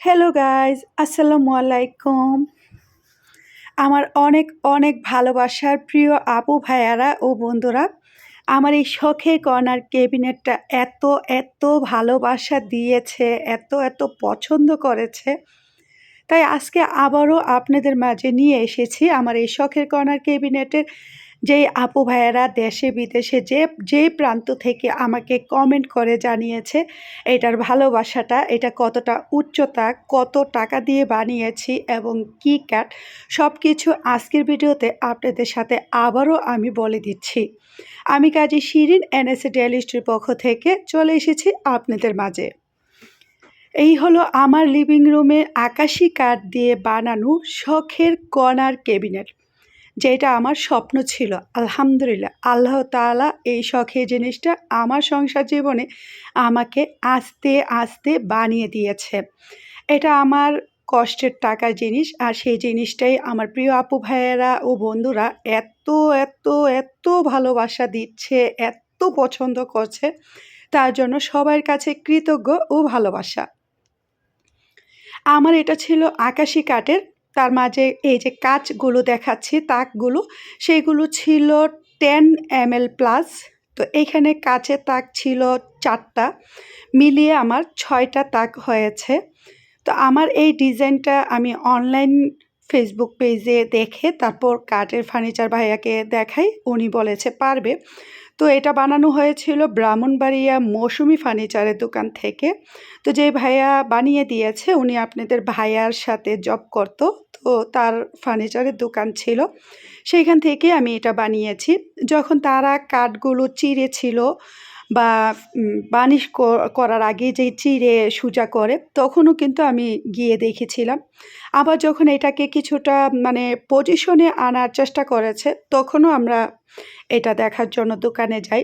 Hello guys আসসালামু আলাইকুম আমার অনেক অনেক ভালোবাসার প্রিয় আপু ভাইয়ারা ও বন্ধুরা, আমার এই শখে কর্নার ক্যাবিনেটটা এত এত ভালোবাসা দিয়েছে, এত এত পছন্দ করেছে। তাই আজকে আবারও আপনাদের মাঝে নিয়ে এসেছি আমার এই শখের কর্নার ক্যাবিনেটের যেই আপু ভাইয়েরা দেশে, বিদেশে যে যেই প্রান্ত থেকে আমাকে কমেন্ট করে জানিয়েছে, এটার ভালোবাসাটা, এটা কতটা উচ্চতা, কত টাকা দিয়ে বানিয়েছি এবং কি ক্যাট সব কিছু আজকের ভিডিওতে আপনাদের সাথে আবারও আমি বলে দিচ্ছি। আমি কাজী শিরিন এনএসএ ডেলিস্ট্রির পক্ষ থেকে চলে এসেছি আপনাদের মাঝে। এই হলো আমার লিভিং রুমে আকাশি কাঠ দিয়ে বানানো শখের কর্নার ক্যাবিনেট যেটা আমার স্বপ্ন ছিল। আলহামদুলিল্লাহ। আল্লাহ তাআলা এই শখের জিনিসটা আমার সংসার জীবনে আমাকে আস্তে আস্তে বানিয়ে দিয়েছে। এটা আমার কষ্টের টাকার জিনিস আর সেই জিনিসটাই আমার প্রিয় আপু ভাইয়েরা ও বন্ধুরা এত এত এত ভালোবাসা দিচ্ছে, এত পছন্দ করছে। তার জন্য সবার কাছে কৃতজ্ঞ ও ভালোবাসা। আমার এটা ছিল আকাশি কাঠের তার মাঝে এই যে কাচগুলো দেখাচ্ছি, তাকগুলো সেইগুলো ছিল টেন এম প্লাস তো এইখানে কাচের তাক ছিল চারটা, মিলিয়ে আমার ছয়টা তাক হয়েছে। তো আমার এই ডিজাইনটা আমি অনলাইন ফেসবুক পেজে দেখে, তারপর কাঠের ফার্নিচার ভাইয়াকে দেখাই, উনি বলেছে পারবে। তো এটা বানানো হয়েছিল ব্রাহ্মণবাড়িয়া মৌসুমি ফার্নিচারের দোকান থেকে। তো যে ভাইয়া বানিয়ে দিয়েছে, উনি আপনাদের ভাইয়ার সাথে জব করতো, তো তার ফার্নিচারের দোকান ছিল। সেইখান থেকে আমি এটা বানিয়েছি। যখন তারা কাঠগুলো চিড়েছিল বা বানিশ করার আগে যে চিড়ে সুজা করে, তখনও কিন্তু আমি গিয়ে দেখেছিলাম। আবার যখন এটাকে কিছুটা মানে পজিশনে আনার চেষ্টা করেছে, তখনও আমরা এটা দেখার জন্য দোকানে যাই।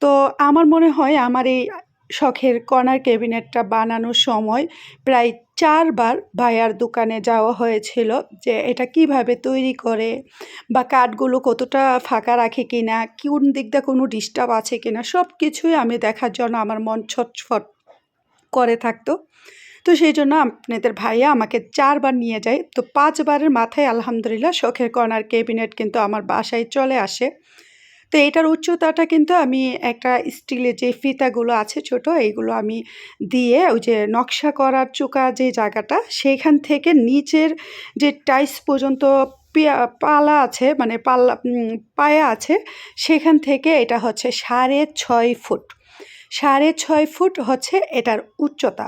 তো আমার মনে হয় আমার এই শখের কর্নার ক্যাবিনেটটা বানানোর সময় প্রায় চারবার ভাইয়ার দোকানে যাওয়া হয়েছিল যে এটা কীভাবে তৈরি করে বা কাঠগুলো কতটা ফাঁকা রাখে কিনা, কোন দিক দিয়ে কোনো ডিস্টার্ব আছে কি না সব কিছুই আমি দেখার জন্য আমার মন ছটফট করে থাকতো। তো সেই জন্য আপনাদের ভাইয়া আমাকে চারবার নিয়ে যায়। তো পাঁচবারের মাথায় আলহামদুলিল্লাহ শখের কর্নার ক্যাবিনেট কিন্তু আমার বাসায় চলে আসে। তো এটার উচ্চতাটা কিন্তু আমি একটা স্টিলের যে ফিতাগুলো আছে ছোট, এইগুলো আমি দিয়ে ওই যে নকশা করার চোকা যে জায়গাটা, সেইখান থেকে নিচের যে টাইস পর্যন্ত পালা আছে মানে পাল্লা পায়া আছে, সেখান থেকে এটা হচ্ছে সাড়ে ছয় ফুট। সাড়ে ছয় ফুট হচ্ছে এটার উচ্চতা।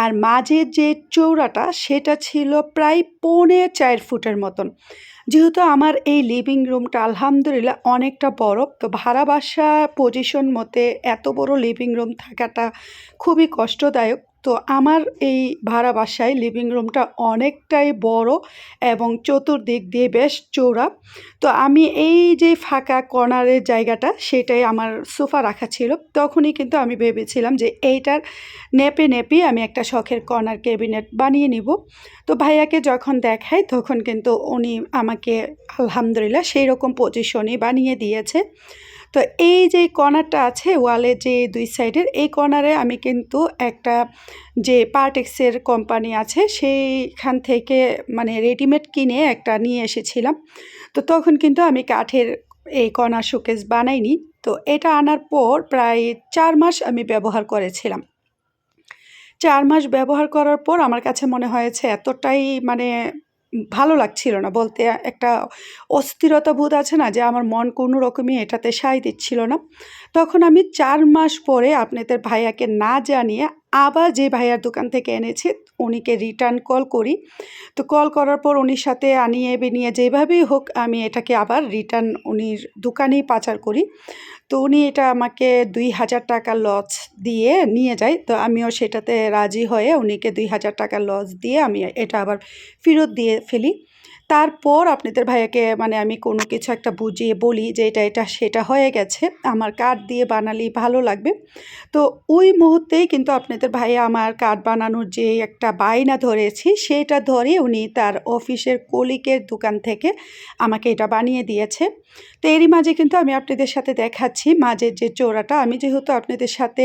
আর মাঝে যে চৌড়াটা সেটা ছিল প্রায় পৌনে চার ফুটের মতন। যেহেতু আমার এই লিভিং রুমটা আলহামদুলিল্লাহ অনেকটা বড়, তো ভাড়া বাসা পজিশন মতে এত বড় লিভিং রুম থাকাটা খুবই কষ্টদায়ক। তো আমার এই ভাড়া বাসায় লিভিং রুমটা অনেকটাই বড় এবং চতুর্দিক দিয়ে বেশ চৌড়া তো আমি এই যে ফাঁকা কর্নারের জায়গাটা সেটাই আমার সোফা রাখা ছিল। তখনই কিন্তু আমি ভেবেছিলাম যে এইটার নেপে নেপে আমি একটা শখের কর্নার ক্যাবিনেট বানিয়ে নিব। তো ভাইয়াকে যখন দেখাই তখন কিন্তু উনি আমাকে আলহামদুলিল্লাহ সেই রকম পজিশনই বানিয়ে দিয়েছে। তো এই যে কর্নারটা আছে ওয়ালে যে দুই সাইডের, এই কর্নারে আমি কিন্তু একটা যে পার্টেক্সের কোম্পানি আছে সেইখান থেকে মানে রেডিমেড কিনে একটা নিয়ে এসেছিলাম। তো তখন কিন্তু আমি কাঠের এই কর্নার শোকেস বানাইনি। তো এটা আনার পর প্রায় চার মাস আমি ব্যবহার করেছিলাম। চার মাস ব্যবহার করার পর আমার কাছে মনে হয়েছে এতটাই মানে ভালো লাগছিল না বলতে একটা অস্থিরতা বোধ আছে না যে আমার মন কোনো রকমই এটাতে সায় দিচ্ছিল না। তখন আমি চার মাস পরে আপনাদের ভাইয়াকে না জানিয়ে আবার যে ভাইয়ার দোকান থেকে এনেছি, উনিকে রিটার্ন কল করি। তো কল করার পর উনির সাথে আনিয়ে বেনিয়ে যেভাবেই হোক আমি এটাকে আবার রিটার্ন উনির দোকানেই পাচার করি। তো উনি এটা আমাকে দুই হাজার টাকা লস দিয়ে নিয়ে যায়। তো আমিও সেটাতে রাজি হয়ে উনিকে দুই হাজার টাকা লস দিয়ে আমি এটা আবার ফেরত দিয়ে ফেলি। তারপর আপনাদের ভাইয়াকে মানে আমি কোনো কিছু একটা বুঝিয়ে বলি যে এটা এটা, সেটা হয়ে গেছে। আমার কার্ড দিয়ে বানালেই ভালো লাগবে। তো ওই মুহূর্তেই কিন্তু আপনাদের ভাইয়া আমার কার্ড বানানোর যে একটা বায়না ধরেছি, সেটা ধরে উনি তার অফিসের কলিকের দোকান থেকে আমাকে এটা বানিয়ে দিয়েছে। তো এরই মাঝে কিন্তু আমি আপনাদের সাথে দেখাচ্ছি মাঝের যে চোরাটা। আমি যেহেতু আপনাদের সাথে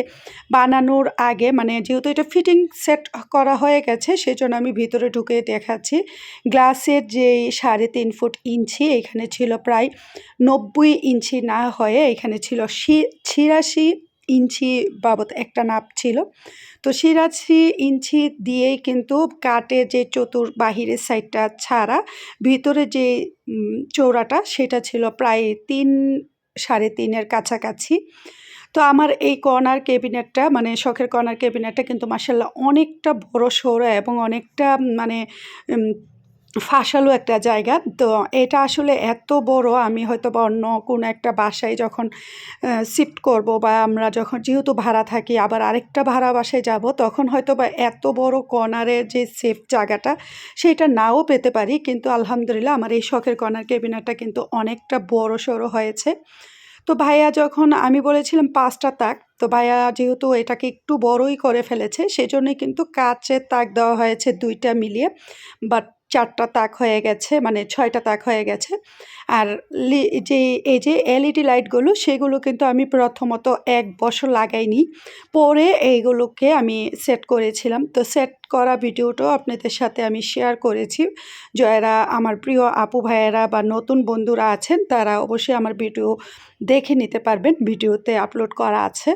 বানানোর আগে মানে যেহেতু এটা ফিটিং সেট করা হয়ে গেছে সেই জন্য আমি ভিতরে ঢুকে দেখাচ্ছি। গ্লাসের যে সাড়ে তিন ফুট ইঞ্চি, এখানে ছিল প্রায় নব্বই ইঞ্চি না হয়ে এখানে ছিল ছিয়াশি ইঞ্চি বাবদ একটা নাপ ছিল। তো সিরাজি ইঞ্চি দিয়েই কিন্তু কাঠের যে চতুর বাহিরের সাইডটা ছাড়া, ভিতরে যে চৌড়াটা সেটা ছিল প্রায় তিন, সাড়ে তিনের কাছাকাছি। তো আমার এই কর্নার ক্যাবিনেটটা মানে শখের কর্নার ক্যাবিনেটটা কিন্তু মার্শাল্লাহ অনেকটা বড় সড়ো এবং অনেকটা মানে ফাঁসালো একটা জায়গা। তো এটা আসলে এত বড়, আমি হয়তো বা অন্য কোনো একটা বাসায় যখন শিফট করব বা আমরা যখন যেহেতু ভাড়া থাকি, আবার আরেকটা ভাড়া বাসায় যাব, তখন হয়তো বা এত বড় কর্নারের যে সেফ জায়গাটা, সেটা নাও পেতে পারি। কিন্তু আলহামদুলিল্লাহ আমার এই শখের কর্নার কেবিনারটা কিন্তু অনেকটা বড় সড়ো হয়েছে। তো ভাইয়া যখন, আমি বলেছিলাম পাঁচটা তাক, তো ভাইয়া যেহেতু এটাকে একটু বড়ই করে ফেলেছে, সেজন্যই কিন্তু কাচের তাক দেওয়া হয়েছে দুইটা মিলিয়ে। বাট চারটা তাক হয়ে গেছে মানে ছয়টা তাক হয়ে গেছে। আর যে, এই যে এলইডি লাইটগুলো সেগুলো কিন্তু আমি প্রথমত এক বছর লাগাইনি। পরে এইগুলোকে আমি সেট করেছিলাম। তো সেট করা ভিডিওটাও আপনাদের সাথে আমি শেয়ার করেছি। যারা আমার প্রিয় আপু ভাইয়েরা বা নতুন বন্ধুরা আছেন, তারা অবশ্যই আমার ভিডিও দেখে নিতে পারবেন। ভিডিওতে আপলোড করা আছে।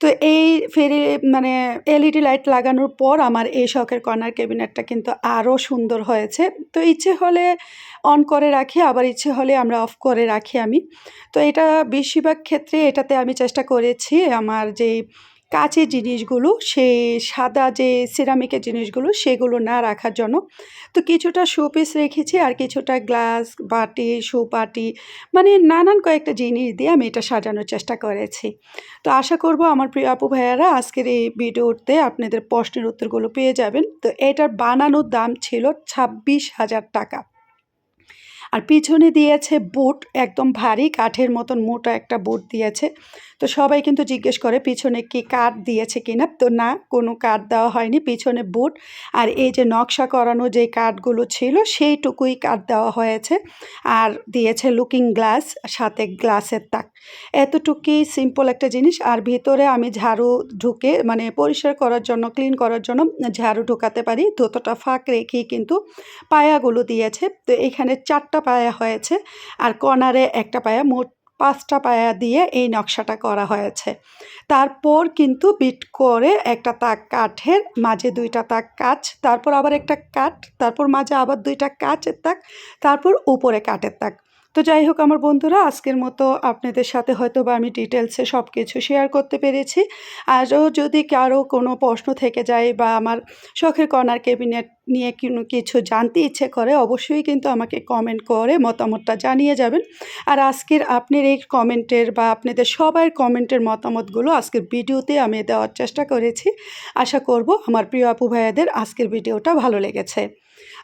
তো এই ফেরি মানে এলইডি লাইট লাগানোর পর আমার এই শখের কর্নার ক্যাবিনেটটা কিন্তু আরও সুন্দর হয়েছে। তো ইচ্ছে হলে অন করে রাখি, আবার ইচ্ছে হলে আমরা অফ করে রাখি আমি। তো এটা বেশিরভাগ ক্ষেত্রে এটাতে আমি চেষ্টা করেছি, আমার যেই কাঁচের জিনিসগুলো, সে সাদা যে সিরামিকের জিনিসগুলো, সেগুলো না রাখার জন্য তো কিছুটা শোপিস রেখেছি আর কিছুটা গ্লাস বাটি শোপাটি মানে নানান কয়েকটা জিনিস দিয়ে আমি এটা সাজানোর চেষ্টা করেছি। তো আশা করব আমার প্রিয় আপু ভাইয়ারা আজকের এই ভিডিওতে আপনাদের প্রশ্নের উত্তরগুলো পেয়ে যাবেন। তো এটার বানানোর দাম ছিল ছাব্বিশ হাজার টাকা। আর পিছনে দিয়েছে বুট, একদম ভারী কাঠের মতন মোটা একটা বুট দিয়েছে। তো সবাই কিন্তু জিজ্ঞেস করে পিছনে কি কাঠ দিয়েছে কিনা? তো না, কোনো কাঠ দেওয়া হয়নি, পিছনে বুট। আর এই যে নকশা করানো যে কাঠগুলো ছিল, সেইটুকুই কাঠ দেওয়া হয়েছে। আর দিয়েছে লুকিং গ্লাস সাথে গ্লাসের তাক। এতটুকুই সিম্পল একটা জিনিস। আর ভিতরে আমি ঝাড়ু ঢুকে মানে পরিষ্কার করার জন্য ক্লিন করার জন্য ঝাড়ু ঢুকাতে পারি। ততটা ফাঁক রেখেই কিন্তু পায়াগুলো দিয়েছে। তো এখানে চারটা পায়া হয়েছে আর কর্নারে একটা পায়া, মোট পাঁচটা পায়া দিয়ে এই নকশাটা করা হয়েছে। তারপর কিন্তু বিট করে একটা তাক কাঠের মাঝে দুইটা তাক কাচ, তারপর আবার একটা কাঠ, তারপর মাঝে আবার দুইটা কাচের তাক, তারপর উপরে কাঠের তাক। তো যাই হোক আমার বন্ধুরা, আজকের মতো আপনাদের সাথে হয়তো বা আমি ডিটেলসে সব কিছু শেয়ার করতে পেরেছি। আরও যদি কারও কোনো প্রশ্ন থেকে যায় বা আমার শখের কর্নার ক্যাবিনেট নিয়ে কোনো কিছু জানতে ইচ্ছে করে, অবশ্যই কিন্তু আমাকে কমেন্ট করে, মতামতটা জানিয়ে যাবেন। আর আজকের আপনার এই কমেন্টের বা আপনাদের সবাই কমেন্টের মতামতগুলো আজকের ভিডিওতে আমি দেওয়ার চেষ্টা করেছি। আশা করব আমার প্রিয় আপু ভাইয়াদের আজকের ভিডিওটা ভালো লেগেছে।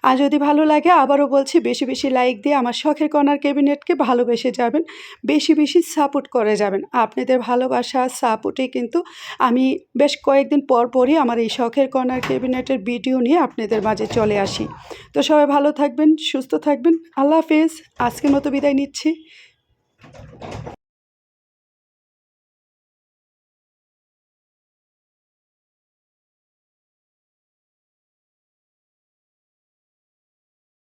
আর যদি ভালো লাগে আবারও বলছি, বেশি বেশি লাইক দিয়ে আমার শখের কর্নার ক্যাবিনেটকে ভালোবেসে যাবেন, বেশি বেশি সাপোর্ট করে যাবেন। আপনাদের ভালোবাসা সাপোর্টে কিন্তু আমি বেশ কয়েকদিন পর পরই আমার এই শখের কর্নার ক্যাবিনেটের ভিডিও নিয়ে আপনাদের মাঝে চলে আসি। তো সবাই ভালো থাকবেন সুস্থ থাকবেন। আল্লাহ হাফেজ। আজকের মতো বিদায় নিচ্ছি।